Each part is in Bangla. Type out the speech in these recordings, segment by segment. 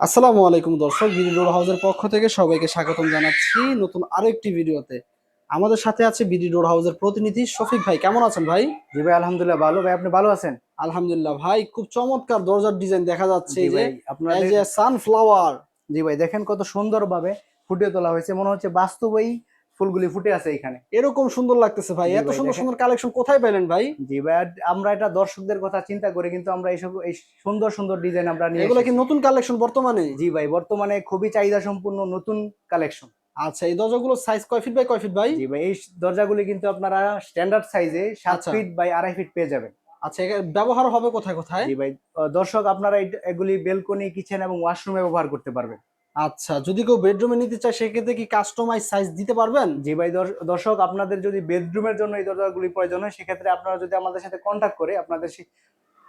আসসালামু আলাইকুম দর্শক বিডিডোর হাউজের হাউসের পক্ষ থেকে সবাইকে স্বাগতম জানাচ্ছি নতুন আরেকটি ভিডিওতে। আমাদের সাথে আছে বিডিডোর হাউজের হাউসের প্রতিনিধি শফিক ভাই। কেমন আছেন ভাই? জি ভাই আলহামদুলিল্লাহ ভালো। ভাই আপনি ভালো আছেন? আলহামদুলিল্লাহ ভাই খুব চমৎকার দরজার ডিজাইন দেখা যাচ্ছে এই যে। আপনারা আপনার এই যে সানফ্লাওয়ার জি ভাই দেখেন কত সুন্দরভাবে ফুটিয়ে তোলা হয়েছে। মনে হচ্ছে বাস্তবেই ফুলগুলি ফুটে আছে এখানে। এরকম সুন্দর লাগতেছে ভাই। এত সুন্দর সুন্দর কালেকশন কোথায় পেলেন ভাই? জি ভাই আমরা এটা দর্শকদের কথা চিন্তা করে কিন্তু আমরা এইসব এই সুন্দর সুন্দর ডিজাইন আমরা নিয়ে এগুলো কি নতুন কালেকশন বর্তমানে? জি ভাই বর্তমানে খুবই চাহিদা সম্পূর্ণ নতুন কালেকশন আচ্ছা এই দরজাগুলো সাইজ কয় ফিট বাই কয় ফিট ভাই? জি ভাই এই দরজাগুলি কিন্তু আপনারা স্ট্যান্ডার্ড সাইজে সাত আচ্ছা। ফিট বাই আড়াই ফিট পেয়ে যাবেন। আচ্ছা এর ব্যবহার হবে কোথায় কোথায়? জি ভাই দর্শক আপনারা এগুলি বেলকনি কিচেন এবং ওয়াশরুমে ব্যবহার করতে পারবেন। আচ্ছা যদি কেউ বেডরুমে নিতে চায় সেক্ষেত্রে কি কাস্টমাইজ সাইজ দিতে পারবেন? জি ভাই দর্শ- দর্শক আপনাদের যদি বেডরুমের জন্য এই দরজাগুলি প্রয়োজন হয় সেক্ষেত্রে আপনারা যদি আমাদের সাথে কন্ট্যাক্ট করে আপনাদের সেই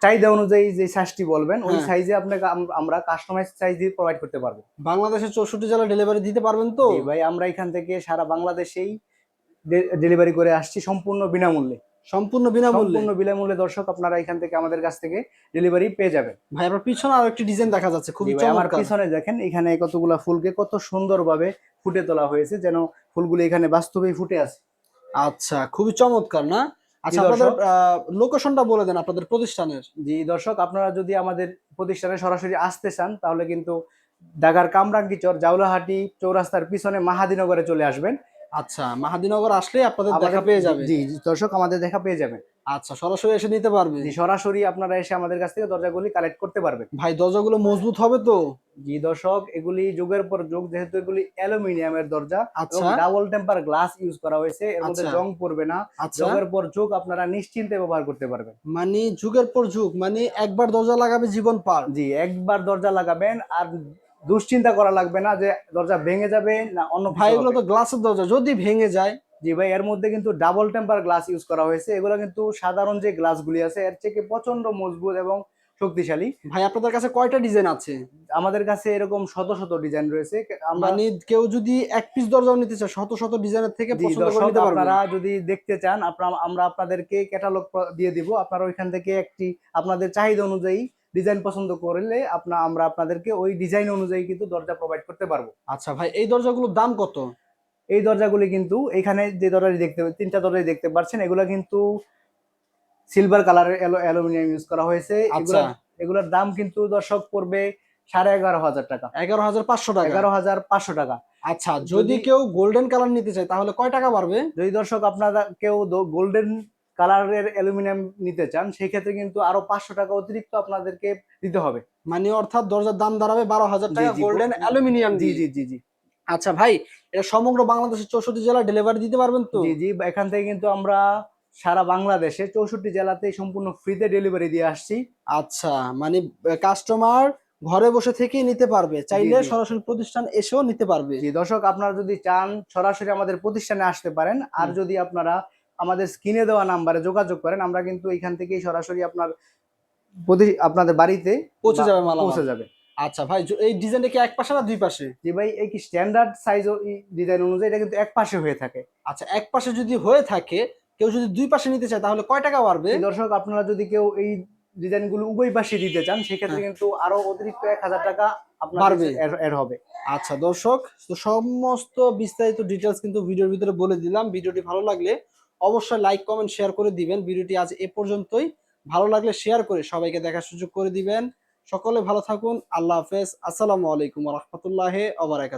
চাহিদা অনুযায়ী যে সাইজটি বলবেন ওই হ্যাঁ। সাইজে আপনাকে আমরা কাস্টমাইজ সাইজ দিয়ে প্রোভাইড করতে পারব। বাংলাদেশের চৌষট্টি জেলা ডেলিভারি দিতে পারবেন তো? ভাই আমরা এখান থেকে সারা বাংলাদেশেই ডেলিভারি করে আসছি সম্পূর্ণ বিনামূল্যে। সম্পূর্ণ বিনামূল্যে। সম্পূর্ণ বিনামূল্যে দর্শক আপনারা এখান থেকে আমাদের কাছ থেকে ডেলিভারি পেয়ে যাবেন। ভাই আপনার পিছনে আরও একটি ডিজাইন দেখা যাচ্ছে খুবই আমার পিছনে দেখেন এখানে কতগুলা ফুলকে কত সুন্দরভাবে ফুটে তোলা হয়েছে যেন ফুলগুলো এখানে বাস্তবেই ফুটে আছে। আচ্ছা খুবই চমৎকার না? আচ্ছা আপনাদের লোকেশনটা বলে দেন আপনাদের প্রতিষ্ঠানের। জি দর্শক আপনারা যদি আমাদের প্রতিষ্ঠানে সরাসরি আসতে চান তাহলে কিন্তু ঢাকার কামরাঙ্গিচর জাউলাহাটি চৌরাস্তার পিছনে মাহাদিনগরে চলে আসবেন। আচ্ছা মাহাদিনগর আসলে আপনাদের দেখা পেয়ে যাবে। জি দর্শক আমাদের দেখা পেয়ে যাবেন আচ্ছা সরাসরি এসে নিতে পারবে। জি সরাসরি আপনারা এসে আমাদের কাছ থেকে দরজাগুলি কালেক্ট করতে পারবেন ভাই দরজাগুলো মজবুত হবে তো? জি দর্শক এগুলি যুগের পর যুগ যেহেতু এগুলি অ্যালুমিনিয়ামের দরজা এবং আচ্ছা ডাবল টেম্পার গ্লাস ইউজ করা হয়েছে এর মধ্যে আচ্ছা। জং পড়বে না। আচ্ছা। যুগের পর যুগ আপনারা নিশ্চিন্তে ব্যবহার করতে পারবেন। মানে যুগের পর যুগ মানে একবার দরজা লাগাবে জীবন পার। জি একবার দরজা লাগাবেন আর দুশ্চিন্তা করা লাগবে না যে দরজা ভেঙে যাবে না অন্য ভাই এগুলো তো গ্লাসের দরজা। যদি ভেঙে যায় জি ভাই এর মধ্যে কিন্তু ডাবল টেম্পার গ্লাস ইউজ করা হয়েছে। এগুলো কিন্তু সাধারণ যে গ্লাসগুলি আছে এর থেকে প্রচণ্ড মজবুত এবং শক্তিশালী। ভাই আপনাদের কাছে কয়টা ডিজাইন আছে? আমাদের কাছে এরকম শত শত ডিজাইন রয়েছে। আমরা মানে কেউ যদি এক পিস দরজাও নিতে চায় শত শত ডিজাইনের থেকে পছন্দ করে নিতে পারবে। আপনারা যদি দেখতে চান আপনারা আমরা আপনাদেরকে ক্যাটালগ দিয়ে দিব। আপনারা ওইখান থেকে একটি আপনাদের চাহিদা অনুযায়ী ডিজাইন পছন্দ করলে আপনার আমরা আপনাদেরকে ওই ডিজাইন অনুযায়ী কিন্তু দরজা প্রোভাইড করতে পারব। আচ্ছা ভাই এই দরজাগুলোর দাম কত? এই দরজাগুলি কিন্তু এখানে যে দরজাটি দেখতে তিনটা দরজাই দেখতে পাচ্ছেন এগুলো কিন্তু সিলভার কালারের অ্যালুমিনিয়াম ইউজ করা হয়েছে। আচ্ছা। এগুলোর দাম কিন্তু দর্শক পড়বে সাড়ে এগারো হাজার টাকা। এগারো হাজার পাঁচশো টাকা? এগারো হাজার পাঁচশো টাকা। আচ্ছা যদি যদি- কেউ গোল্ডেন কালার নিতে চায় তাহলে কয় টাকা বাড়বে? যদি দর্শক আপনারা কেউ গোল্ডেন কালারের অ্যালুমিনিয়াম নিতে চান সেই ক্ষেত্রে কিন্তু আরও পাঁচশো টাকা অতিরিক্ত আপনাদেরকে দিতে হবে। মানে অর্থাৎ দরজার দাম দাঁড়াবে বারো হাজার টাকা গোল্ডেন অ্যালুমিনিয়াম জি। জি জি জি জি। আচ্ছা ভাই এটা সমগ্র বাংলাদেশের চৌষট্টি জেলা ডেলিভারি দিতে পারবেন তো? জি জি এখান থেকে কিন্তু আমরা সারা বাংলাদেশে চৌষট্টি জেলাতেই সম্পূর্ণ ফ্রিতে ডেলিভারি দিয়ে আসছি। আচ্ছা মানে কাস্টমার ঘরে বসে থেকেই নিতে পারবে। চাইলে সরাসরি প্রতিষ্ঠান এসেও নিতে পারবে। জি দর্শক আপনারা যদি চান সরাসরি আমাদের প্রতিষ্ঠানে আসতে পারেন আর যদি আপনারা আমাদের স্ক্রিনে দেওয়া নাম্বারে যোগাযোগ করেন আমরা কিন্তু এখান থেকেই সরাসরি আপনার প্রতি- আপনাদের বাড়িতে পৌঁছে যাবে মাল পৌঁছে যাবে। আচ্ছা ভাই এই ডিজাইনটা কি এক পাশে না দুই পাশে? জি ভাই এই কি স্ট্যান্ডার্ড সাইজ ডিজাইন অনুযায়ী এটা কিন্তু এক পাশে হয়ে থাকে। আচ্ছা এক পাশে যদি হয়ে থাকে কেউ যদি দুই পাশে নিতে চায় তাহলে কয় টাকা বাড়বে? দর্শক আপনারা যদি কেউ এই ডিজাইনগুলো উভয় পাশে দিতে চান সেক্ষেত্রে কিন্তু আরও অতিরিক্ত এক হাজার টাকা বাড়বে। এড হবে। আচ্ছা দর্শক তো সমস্ত বিস্তারিত ডিটেলস কিন্তু ভিডিওর ভিতরে বলে দিলাম। ভিডিওটি ভালো লাগলে অবশ্যই লাইক কমেন্ট শেয়ার করে দিবেন। ভিডিওটি আজ এ পর্যন্তই। ভালো লাগলে শেয়ার করে সবাইকে দেখার সুযোগ করে দিবেন। সকলে ভালো থাকুন। আল্লাহ হাফেজ। আসসালামু আলাইকুম রহমতুল্লাহ ওবরাকাত